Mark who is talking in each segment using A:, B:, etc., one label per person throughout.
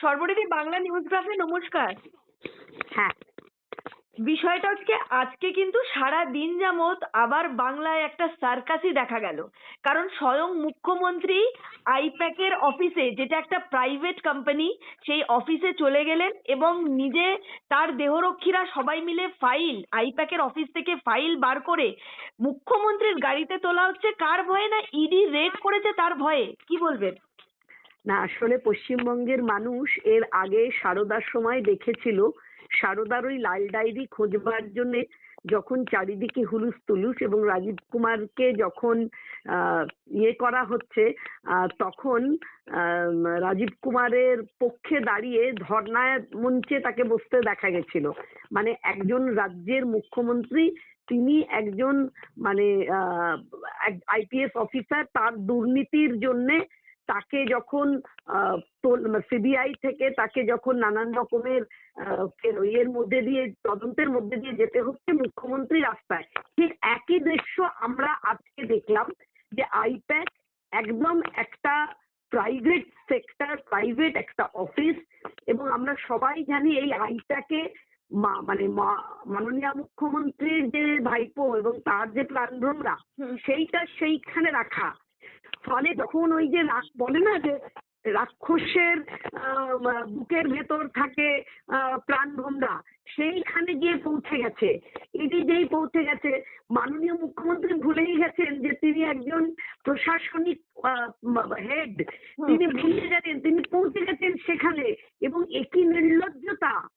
A: সর্বরিদি Bangla news গ্রাফে নমস্কার।
B: হ্যাঁ।
A: বিষয়টা হচ্ছে আজকে কিন্তু সারা দিন যাবত আবার বাংলায় একটা সার্কাসই দেখা গেল। কারণ স্বয়ং মুখ্যমন্ত্রী আইপ্যাকের অফিসে যেটা একটা প্রাইভেট কোম্পানি সেই অফিসে চলে গেলেন এবং নিজে তার দেহরক্ষীরা সবাই মিলে ফাইল আইপ্যাকের অফিস থেকে ফাইল বার করে মুখ্যমন্ত্রীর গাড়িতে তোলা হচ্ছে। কার ভয়ে না ইডি রেড করেছে তার ভয়ে? কি বলবেন?
B: না, আসলে পশ্চিমবঙ্গের মানুষ এর আগে সারদার সময় দেখেছিল, সারদার ওই লাল ডায়েরি খোঁজবার জন্য যখন চারিদিকে হুলুস তুলুস এবং রাজীব কুমারকে যখন ইয়ে করা হচ্ছে তখন রাজীব কুমারের পক্ষে দাঁড়িয়ে ধর্নায় মঞ্চে তাকে বসতে দেখা গেছিল। মানে একজন রাজ্যের মুখ্যমন্ত্রী, তিনি একজন মানে আইপিএস অফিসার, তার দুর্নীতির জন্যে তাকে যখন সিবিআই থেকে তাকে যখন নানান রকমের ইয়ের মধ্যে দিয়ে তদন্তের মধ্যে দিয়ে যেতে হচ্ছে মুখ্যমন্ত্রী রাস্তায় ঠিক একই দৃশ্য আমরা আজকে দেখলাম যে আইপ্যাক একদম একটা প্রাইভেট সেক্টর প্রাইভেট একটা অফিস এবং আমরা সবাই জানি এই আইটাকে মা মানে মাননীয় মুখ্যমন্ত্রীর যে ভাইপো এবং তার যে প্রাণভ্রমরা। সেইটা সেইখানে রাখা ফলে যখন ওই যে বলে না যে রাক্ষসের আহ, বুকের ভেতর থাকে আহ, প্রাণভোমরা সেইখানে গিয়ে পৌঁছে গেছে। এটি যেই পৌঁছে গেছে। মাননীয় মুখ্যমন্ত্রী ভুলেই গেছেন যে তিনি একজন প্রশাসনিক হেড। তিনি ভুলে গেছেন তিনি পৌঁছে গেছেন সেখানে। এবং একই নির্লজ্জতা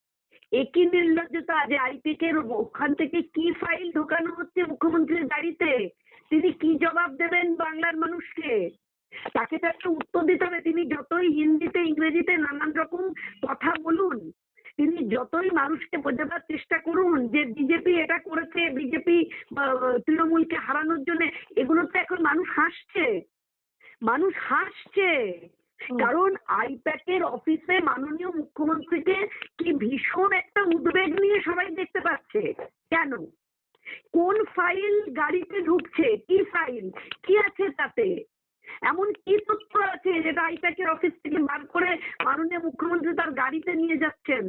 B: একই নির্লজ্জতা যে আইপিকের ওখান থেকে কি ফাইল ঢোকানো হচ্ছে মুখ্যমন্ত্রীর গাড়িতে? তিনি কি জবাব দেবেন বাংলার মানুষকে? তাকে তো একটা উত্তর দিতে হবে। তিনি যতই হিন্দিতে ইংরেজিতে নানান রকম কথা বলুন তিনি যতই মানুষকে বোঝাবার চেষ্টা করুন যে বিজেপি এটা করেছে বিজেপি তৃণমূলকে হারানোর জন্য এগুলো তো এখন মানুষ হাসছে। মানুষ হাসছে। কারণ আইপ্যাকের অফিসে মাননীয় মুখ্যমন্ত্রীকে কি ভীষণ একটা উদ্বেগ নিয়ে সবাই দেখতে পাচ্ছে। কেন? কোন ফাইল গাড়িতে ঢুকছে? কি ফাইল কি আছে তাতে? এমন কি তথ্য আছে যেটা আইপ্যাকের অফিস থেকে বার করে মাননীয় মুখ্যমন্ত্রী তার গাড়িতে নিয়ে যাচ্ছেন?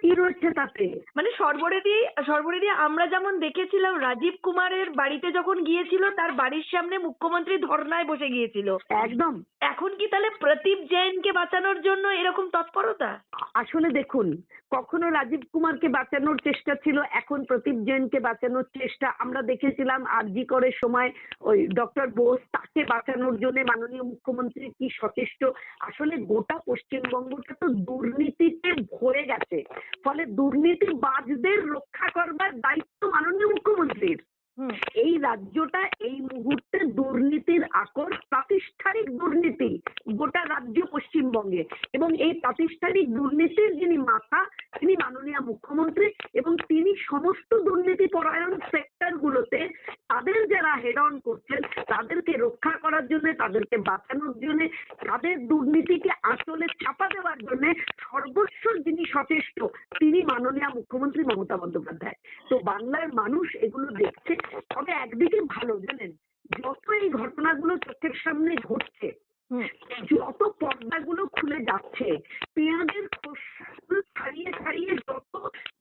B: কি রয়েছে তাতে।
A: মানে সর্বরিদি সর্বরিদি আমরা যেমন দেখেছিলাম রাজীব কুমারের বাড়িতে যখন গিয়েছিল তার বাড়ির সামনে মুখ্যমন্ত্রী ধর্নায় বসে গিয়েছিল।
B: একদম।
A: এখন কি তাহলে প্রদীপ জৈনকে বাঁচানোর জন্য এরকম তৎপরতা?
B: আসলে দেখুন কখনো রাজীব কুমারকে বাঁচানোর চেষ্টা ছিল এখন প্রদীপ জৈনকে বাঁচানোর চেষ্টা আমরা দেখেছিলাম আরজি করের সময় ওই ডক্টর বোস তাকে বাঁচানোর জন্য মাননীয় মুখ্যমন্ত্রী কি সচেষ্ট। আসলে গোটা পশ্চিমবঙ্গটা তো দুর্নীতিতে ভরে গেছে। ফলে দুর্নীতিবাজদের রক্ষা করবার দায়িত্ব মাননীয় মুখ্যমন্ত্রীর। এই রাজ্যটা এই মুহূর্তে দুর্নীতির আকর প্রাতিষ্ঠানিক দুর্নীতি গোটা রাজ্য পশ্চিমবঙ্গে। এবং এই প্রাতিষ্ঠানিক দুর্নীতির যিনি মাথা তিনি মাননীয় মুখ্যমন্ত্রী এবং তিনি সমস্ত দুর্নীতি পরায়ণ সেক্টর গুলোতে তাদের যারা হেড অন করছেন তাদেরকে রক্ষা করার জন্য তাদেরকে বাঁচানোর জন্য তাদের দুর্নীতিকে আসলে চাপা দেওয়ার জন্য সর্বস্ব যিনি সচেষ্ট তিনি মাননীয় মুখ্যমন্ত্রী মমতা বন্দ্যোপাধ্যায়। তো বাংলার মানুষ এগুলো দেখছে তবে একদিকে ভালো জানেন? যত এই ঘটনাগুলো চোখের সামনে ঘটছে যত পর্দাগুলো খুলে যাচ্ছে পেঁয়াজের খোসাগুলো ছাড়িয়ে ছাড়িয়ে যত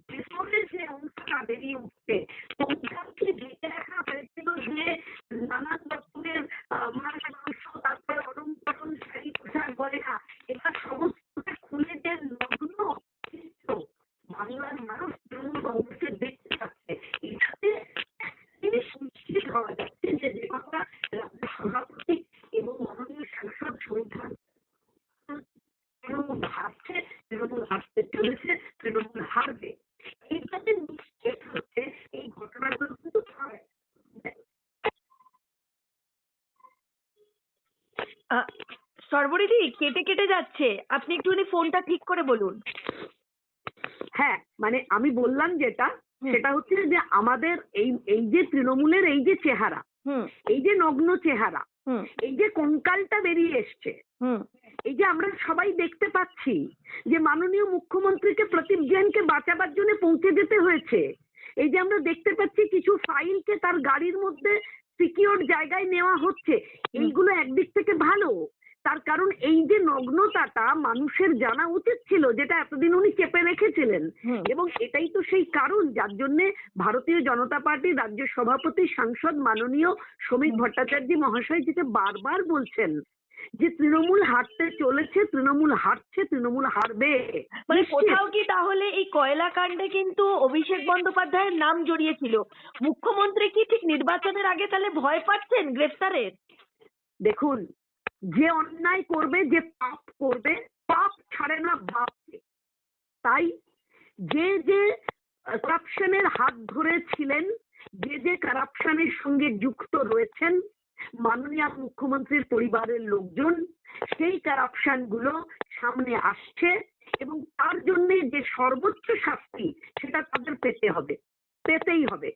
B: ভেতরের যে অংশটা বেরিয়ে উঠছে পঞ্চাশকে ঢেকে রাখা হয়েছিল যে নানান রকমের আহ, মাছ মাংস তারপরে অরম পরম শাড়ি পোশাক বলে না এবার সমস্তটা খুলে যে নগ্ন চিত্র বাংলার মানুষ তৃণমূল কংগ্রেসের দেখতে পাচ্ছে এটাতে জিনিস নিশ্চিত হওয়া যাচ্ছে যে যে কথা রাজ্য সভাপতি এবং মাননীয় সাংসদ সংবিধান তৃণমূল হারছে তৃণমূল তৃণমূল হারবে এইটাতে নিশ্চিত হচ্ছে এই ঘটনাগুলো কিন্তু হয়
A: সর্বরিদি কেটে কেটে যাচ্ছে। আপনি একটুখানি ফোনটা ঠিক করে বলুন।
B: হ্যাঁ মানে আমি বললাম যেটা সেটা হচ্ছে যে আমাদের এই এই যে তৃণমূলের এই যে চেহারা এই যে নগ্ন চেহারা এই যে কঙ্কালটা বেরিয়ে এসছে
A: হুম।
B: এই যে আমরা সবাই দেখতে পাচ্ছি যে মাননীয় মুখ্যমন্ত্রীকে প্রদীপ জৈনকে বাঁচাবার জন্য পৌঁছে যেতে হয়েছে। এই যে আমরা দেখতে পাচ্ছি কিছু ফাইলকে তার গাড়ির মধ্যে সিকিউর জায়গায় নেওয়া হচ্ছে। এইগুলো একদিক থেকে ভালো। তার কারণ এই যে নগ্নতাটা মানুষের জানা উচিত ছিল যেটা এতদিন উনি চেপে রেখেছিলেন। এবং এটাই তো সেই কারণ যার জন্য ভারতীয় জনতা পার্টির রাজ্য সভাপতি সাংসদ মাননীয় শ্রমিক ভট্টাচার্য মহাশয় যেটা বারবার বলছেন যে তৃণমূল হারতে চলেছে তৃণমূল হারছে তৃণমূল হারবে।
A: মানে কোথাও কি তাহলে এই কয়লা কাণ্ডে কিন্তু অভিষেক বন্দ্যোপাধ্যায়ের নাম জড়িয়েছিল? মুখ্যমন্ত্রী কি ঠিক নির্বাচনের আগে তাহলে ভয় পাচ্ছেন গ্রেফতারের?
B: দেখুন যে অন্যায় করবে যে পাপ করবে পাপ ছাড়ে না বাপকে। তাই যে যে কারাপশনের হাত ধরে ছিলেন যে যে কারাপশনের সঙ্গে যুক্ত রয়েছেন মাননীয় মুখ্যমন্ত্রীর পরিবারের লোকজন, সেই কারাপশনগুলো সামনে আসছে এবং তার জন্য যে সর্বোচ্চ শাস্তি সেটা তাদের পেতে হবে, পেতেই হবে।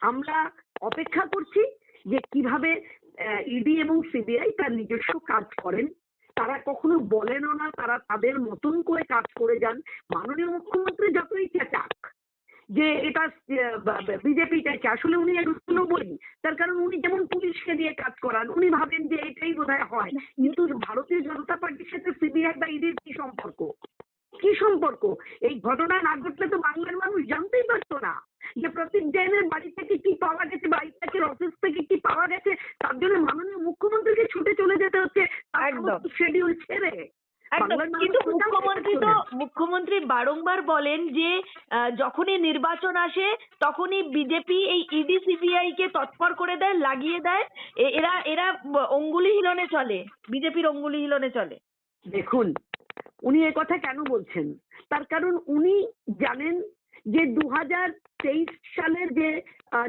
B: আমরা অপেক্ষা করছি যে কীভাবে ইডি এবং সিবিআই তার নিজস্ব কাজ করেন। তারা কখনো বলেনও না, তারা তাদের মতন করে কাজ করে যান। মাননীয় মুখ্যমন্ত্রী যতই চেঁচাক যে এটা বিজেপি চাইছে। আসলে উনি এগুলো বলি তার কারণ উনি যেমন পুলিশকে দিয়ে কাজ করান উনি ভাবেন যে এটাই বোধহয় হয়। কিন্তু ভারতীয় জনতা পার্টির সাথে সিবিআই বা ইডির কি সম্পর্ক? কি সম্পর্ক? এই ঘটনা না ঘটলে তো বাংলার মানুষ জানতেই পারতো না যে প্রতীক জৈনের বাড়ি থেকে কি পাওয়া গেছে বাড়ি থেকে অফিস থেকে কি পাওয়া গেছে। তার জন্য মাননীয় মুখ্যমন্ত্রীকে ছুটে চলে যেতে হচ্ছে। শিডিউল ছেড়ে।
A: কিন্তু মুখ্যমন্ত্রী বারংবার বলেন যে যখনই নির্বাচন আসে, তখনই বিজেপি এই ইডি, সিবিআই কে তৎপর করে দেয়, লাগিয়ে দেয়। এরা এরা অঙ্গুলি হিলনে চলে, বিজেপির অঙ্গুলি হিলনে চলে।
B: দেখুন, উনি এ কথা কেন বলছেন? তার কারণ উনি জানেন যে দু তেইশ সালের যে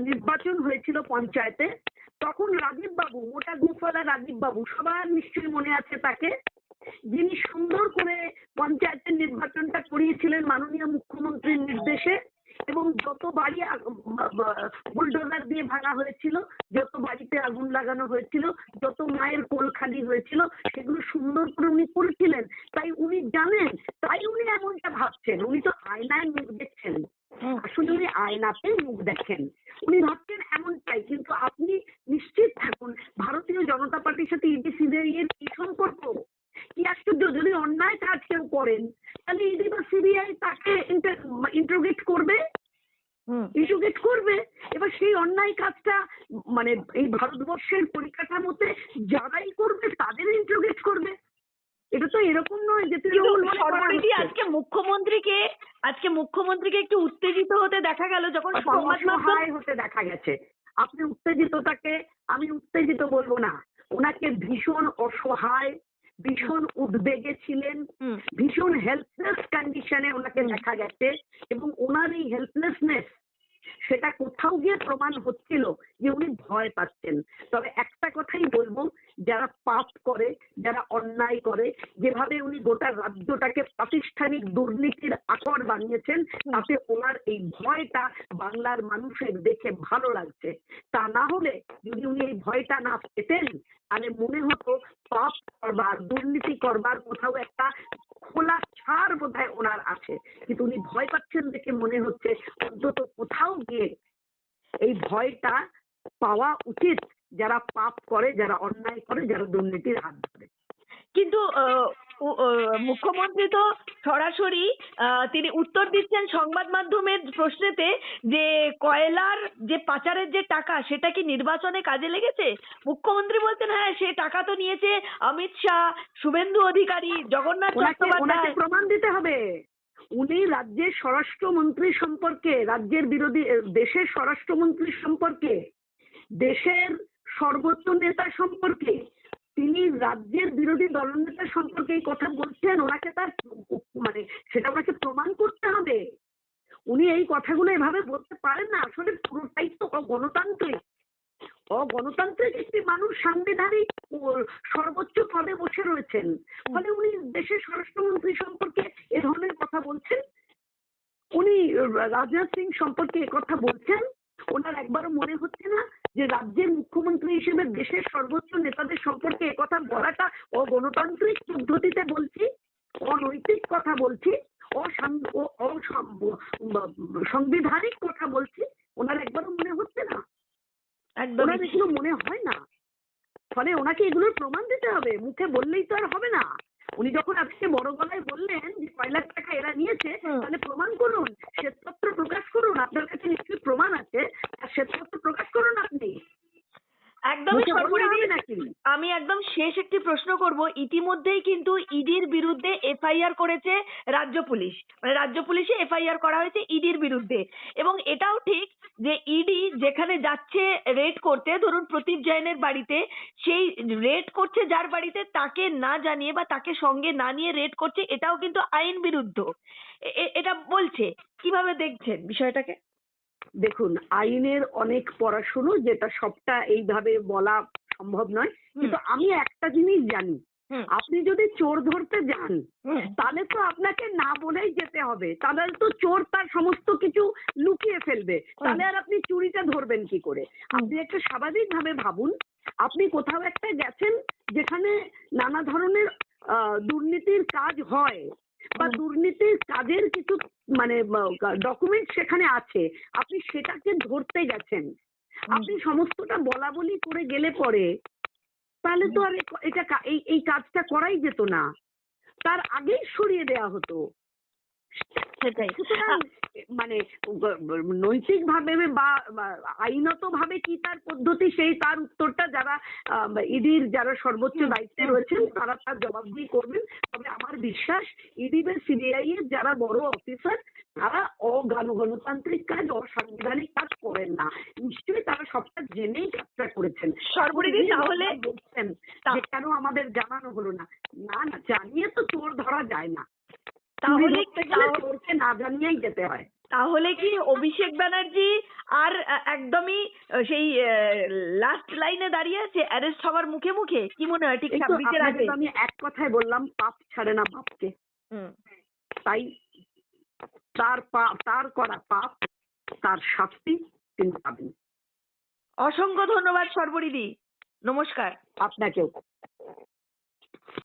B: নির্বাচন হয়েছিল পঞ্চায়েতে, তখন রাজীব বাবু, মোটা গুফলা রাজীব বাবু, সবার নিশ্চয়ই মনে আছে তাকে। যিনি সুন্দর করে পঞ্চায়েতের নির্বাচনটা করিয়েছিলেন মাননীয় মুখ্যমন্ত্রীর নির্দেশে এবং যত বাড়ি বুলডোজার দিয়ে ভাঙা হয়েছিল যত বাড়িতে আগুন লাগানো হয়েছিল যত মায়ের কোল খালি হয়েছিল সেগুলো সুন্দর করে উনি করেছিলেন। তাই উনি জানেন তাই উনি এমনটা ভাবছেন। উনি তো আয়নায় মুখ দেখছেন। আসলে উনি আয়নাতে মুখ দেখেন। উনি ভাবছেন এমনটাই কিন্তু আপনি নিশ্চিত থাকুন ভারতীয় জনতা পার্টির সাথে ইডি সিবিআই এর কি সম্পর্ক কি আশ্চর্য যদি অন্যায় কাজ কেউ করেন তাহলে ইডি বা সিবিআই তাকে ইন্টারোগেট করবে
A: হুম।
B: ইন্টারোগেট করবে এবার সেই অন্যায় কাজটা মানে এই ভারতবর্ষের পরিকাঠামোতে যারাই করবে তাদের ইন্টারোগেট করবে। এটা তো এরকম নয় যে মনে হচ্ছে।
A: আজকে মুখ্যমন্ত্রীকে আজকে মুখ্যমন্ত্রীকে একটু উত্তেজিত হতে দেখা গেল যখন সংবাদ মাধ্যম
B: হতে দেখা গেছে। আপনি উত্তেজিতটাকে আমি উত্তেজিত বলব না। ওনাকে ভীষণ অসহায় ভীষণ উদ্বেগে ছিলেন ভীষণ হেল্পলেস কন্ডিশনে ওনাকে দেখা গেছে এবং ওনার এই হেল্পলেসনেস সেটা কোথাও গিয়ে প্রমাণ হচ্ছিল যে উনি ভয় পাচ্ছেন। তবে একটা কথাই বলব যারা পাপ করে যারা অন্যায় করে যেভাবে উনি গোটা রাজ্যটাকে প্রাতিষ্ঠানিক দুর্নীতির আকর বানিয়েছেন তাতে ওনার এই ভয়টা বাংলার মানুষের দেখে ভালো লাগছে। তা না হলে যদি উনি এই ভয়টা না পেতেন তাহলে মনে হতো পাপ করবার, দুর্নীতি করবার কোথাও একটা খোলা ছাড় বোধ হয় ওনার আছে। কিন্তু উনি ভয় পাচ্ছেন দেখে মনে হচ্ছে অন্তত কোথাও গিয়ে এই ভয়টা পাওয়া উচিত। যারা পাপ করে, যারা অন্যায় করে, যারা দুর্নীতির হাত
A: কিন্তু মুখ্যমন্ত্রী তো সরাসরি তিনি উত্তর দিচ্ছেন সংবাদ মাধ্যমের প্রশ্নেতে যে কয়লার যে পাচারের যে টাকা সেটা কি নির্বাচনে কাজে লেগেছে? মুখ্যমন্ত্রী বলছেন হ্যাঁ সে টাকা তো নিয়েছে অমিত শাহ শুভেন্দু অধিকারী জগন্নাথ চট্টোপাধ্যায়।
B: প্রমাণ দিতে হবে। উনি রাজ্যের স্বরাষ্ট্রমন্ত্রী সম্পর্কে রাজ্যের বিরোধী দেশের স্বরাষ্ট্রমন্ত্রী সম্পর্কে দেশের সর্বোচ্চ নেতা সম্পর্কে তিনি রাজ্যের বিরোধী দলনেতা সম্পর্কে এই কথা বলছেন, ওনাকে তার মানে সেটা ওনাকে প্রমাণ করতে হবে। উনি এই কথাগুলো এভাবে বলতে পারেন না, আসলে পুরোটাই তো অগণতান্ত্রিক। অগণতান্ত্রিক একটি মানুষ সাংবিধানিক সর্বোচ্চ পদে বসে রয়েছেন। ফলে উনি দেশের স্বরাষ্ট্রমন্ত্রী সম্পর্কে এ ধরনের কথা বলছেন। উনি রাজনাথ সিং সম্পর্কে কথা বলছেন। ওনার একবারও মনে হচ্ছে না যে রাজ্যের মুখ্যমন্ত্রী হিসেবে দেশের সর্বোচ্চ নেতাদের সম্পর্কে একথা কথা বলাটা অগণতান্ত্রিক পদ্ধতিতে বলছি অনৈতিক কথা বলছি সাংবিধানিক কথা বলছি ওনার একবারও মনে হচ্ছে না। ওনার এগুলো মনে হয় না। ফলে ওনাকে এগুলোর প্রমাণ দিতে হবে মুখে বললেই তো আর হবে না। উনি যখন আজকে বড় গলায় বললেন যে ছয় লাখ টাকা এরা নিয়েছে তাহলে প্রমাণ করুন শ্বেতপত্র প্রকাশ করুন আপনার কাছে নিশ্চয়ই প্রমাণ আছে আর শ্বেতপত্র প্রকাশ করুন আপনি।
A: একদমই আমি একদম শেষ একটি প্রশ্ন করব। ইতিমধ্যেই কিন্তু ইডির বিরুদ্ধে এফআইআর করেছে রাজ্য পুলিশ। মানে রাজ্য পুলিশে এফআইআর করা হয়েছে ইডির বিরুদ্ধে। এবং এটাও ঠিক যে ইডি যেখানে যাচ্ছে রেড করতে ধরুন প্রদীপ জৈনের বাড়িতে সেই রেড করছে যার বাড়িতে তাকে না জানিয়ে বা তাকে সঙ্গে না নিয়ে রেড করছে এটাও কিন্তু আইন বিরুদ্ধ। এটা বলছে। কীভাবে দেখছেন বিষয়টাকে?
B: দেখুন আইনের অনেক পড়াশুনো যেটা সবটা এইভাবে বলা সম্ভব নয়। কিন্তু আমি একটা জিনিস জানি আপনি যদি চোর ধরতে যান তাহলে তো আপনাকে না বলেই যেতে হবে। তাহলে তো চোর তার সমস্ত কিছু লুকিয়ে ফেলবে। তাহলে আর আপনি চুরিটা ধরবেন কি করে? আপনি একটা স্বাভাবিক ভাবে ভাবুন আপনি কোথাও একটা গেছেন যেখানে নানা ধরনের আহ, দুর্নীতির কাজ হয় বা দুর্নীতির কাজের কিছু মানে ডকুমেন্ট সেখানে আছে। আপনি সেটাকে ধরতে গেছেন। আপনি সমস্তটা বলা বলি করে গেলে পরে তাহলে তো আর এটা এই এই কাজটা করাই যেত না। তার আগেই সরিয়ে দেওয়া হতো।
A: সেটাই।
B: মানে নৈতিক ভাবে বা আইনত ভাবে কি তার পদ্ধতি সেই তার উত্তরটা যারা ইডির যারা সর্বোচ্চ দায়িত্বে রয়েছেন তারা তার জবাবদিহি করবেন। তবে আমার বিশ্বাস ইডি বা সিবিআই এর যারা বড় অফিসার তারা অগণ গণতান্ত্রিক কাজ অসাংবিধানিক কাজ করেন না। নিশ্চয়ই তারা সবটা জেনেই কাজটা করেছেন।
A: তাহলে
B: বলছেন কেন আমাদের জানানো হলো না? না না জানিয়ে তো চোর ধরা যায় না।
A: তাহলে
B: চোরকে না জানিয়েই যেতে হয়।
A: তাহলে কি অভিষেক ব্যানার্জি আর একদমই সেই লাস্ট লাইনে দাঁড়িয়ে আছে অ্যারেস্ট হওয়ার মুখে মুখে? কি মনে হয় ঠিক ছাব্বিশের আগে?
B: আমি এক কথায় বললাম পাপ ছাড়ে না বাপকে।
A: হুম।
B: তাই তার পা- তার করা পাপ তার শাস্তি তিনি পাবেন।
A: অসংখ্য ধন্যবাদ সর্বরিদি। নমস্কার।
B: আপনাকেও।